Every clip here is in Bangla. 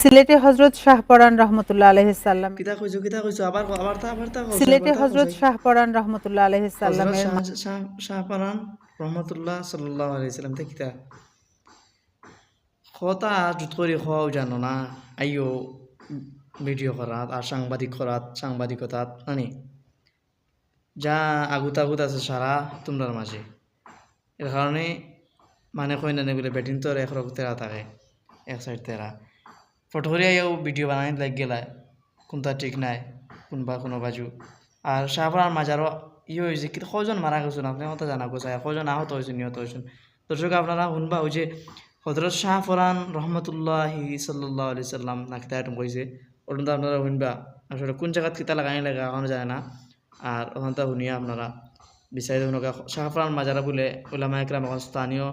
সিলেটে হজরত শাহপরান রহমতুল্লাহ আলহিসাল্লাম কিতা কইছো কিতা কইছো? আবার আবার তা আবার তা সিলেটে হজরত শাহপরান রহমতুল্লাহ আলহিসাল্লামের শাহ- শাহ- রহমতুল্লাহ সাল্লাল্লাহু আলাইহি সাল্লাম তে কিতা? কথা জুত করে খাওয়াও জানো না? আইও ভিডিও করাত আর সাংবাদিক করাত সাংবাদিকতাত নানি যা আগুত আগুত আছে সারা তোমরার মাঝে। এর কারণে মানে কই না বলে ব্যাটিং তো এক রক তেরা থাকে এক সাইড তেরা ফটোরিয়াও ভিডিও বানাই লাগ গেলা, কোনটা ঠিক নাই, কোনবা কোনো বাজু। আর শাহপুরার মাজারও ইয়ে হয়েছে কিন্তু কজন মারা গেছেন আপনি কথা জানা গেছে কজন আহত হয়েছেন নিহত হয়েছেন দর্শক আপনারা শুনবা ওই যে হজরত শাহফরান রহমতুল্লাহি সাল্লাহ আলি সাল্লাম না কিতা এরকম কইছে ওরকম তো আপনারা শুনবা। আসলে কোন জায়গাত কিতা লাগাই লাগা এখনও যায় না। আর ওখান তো শুনিয়া আপনারা বিচারি শুনকা শাহফরান মাজারা বলে ওলামা একরাম এখন স্থানীয়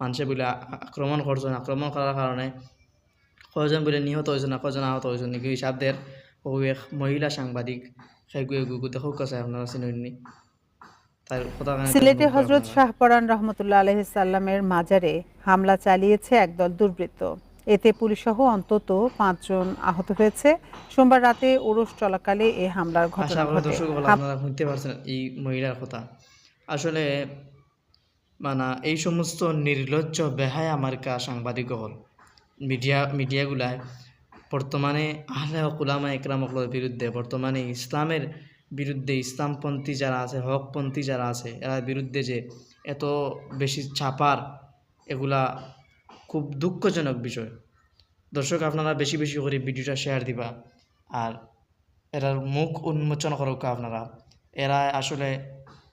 মানুষে বলে আক্রমণ করছেন আক্রমণ করার কারণে কজন বলে নিহত হয়েছেন না কজন আহত হয়েছেন নাকি? হিসাব দের ও এক মহিলা সাংবাদিক সিলেটে হজরত শাহপরান রহমতুল্লাহ আলহিসাল্লামের মাজারে হামলা চালিয়েছে একদল দুর্বৃত্ত। এতে পুলিশসহ অন্তত পাঁচজন আহত হয়েছে। সোমবার রাতে ওরস চলাকালে এই হামলার ঘটনা ঘটে। আপনারা শুনতে পারছেন এই মহিলার কথা। আসলে মানে এই সমস্ত নির্লজ্জ বেহায় আমার কা সাংবাদিক হল মিডিয়া মিডিয়াগুলায় বর্তমানে আহলে কুলামা একরামকলের বিরুদ্ধে, বর্তমানে ইসলামের বিরুদ্ধে ইসলামপন্থী যারা আছে, হকপন্থী যারা আছে, এরা বিরুদ্ধে যে এত বেশি ছাপার, এগুলা খুব দুঃখজনক বিষয়। দর্শক, আপনারা বেশি বেশি করে ভিডিওটা শেয়ার দিবা। আর এরার মুখ উন্মোচন করুক আপনারা। এরা আসলে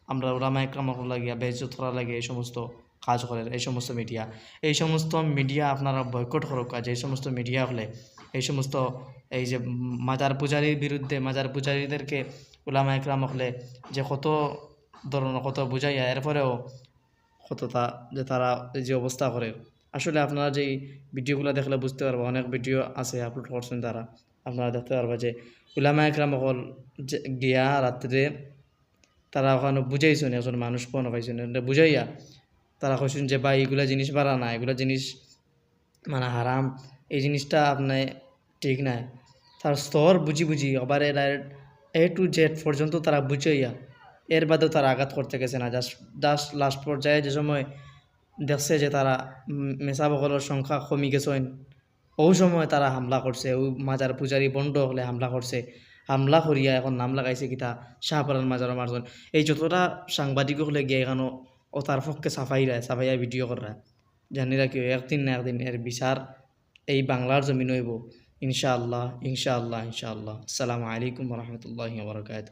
আমরা ওলামা একরামক লাগিয়া বেজত করা লাগে এই সমস্ত কাজ করে এই সমস্ত মিডিয়া এই সমস্ত মিডিয়া আপনারা বয়কট করুক কাজ। এই সমস্ত মিডিয়া হলে, এই সমস্ত এই যে মাজার পূজারীর বিরুদ্ধে মাজার পূজারীদেরকে ওলামা একরাম হলে যে কত ধরনের কত বুঝাইয়া এরপরেও কতটা যে তারা এই যে অবস্থা করে আসলে আপনারা যে ভিডিওগুলো দেখলে বুঝতে পারব, অনেক ভিডিও আছে আপলোড করছেন তারা। আপনারা দেখতে পারবা যে উলামা একরাম যে গিয়া রাত্রে তারা ওখানে বুঝাইছেন একজন মানুষ ফোন পাইছেন বুঝাইয়া তারা কইছেন যে, ভাই, এগুলা জিনিস বাড়া না, এগুলা জিনিস মানে হারাম, এই জিনিসটা আপনি ঠিক নাই। তার স্তর বুঝি বুঝি আবার এ টু জেড পর্যন্ত তারা বুঝাইয়া এর বাদেও তারা আঘাত করতে গেছে না। জাস্ট জাস্ট লাস্ট পর্যায়ে যে সময় দেখছে যে তারা মেসাবকলের সংখ্যা কমি গেছেন ওই সময় তারা হামলা করছে ওই মাজার পূজারি বন্ধ হলে হামলা করছে, হামলা করিয়া এখন নাম লাগাইছে কিতা? শাহপালান মাজার মারজন। এই যতটা সাংবাদিক হলে গিয়ে এখানো ও তার পক্ষে সাফাই রায় সাফাইয়া ভিডিও করা জানি রাখি একদিন না একদিন এর বিচার এই বাংলার জমিন হইব। ইনশাআল্লাহ ইনশাআল্লাহ ইনশাআল্লাহ। আসসালামু আলাইকুম রহমতুল্লাহ বরকাত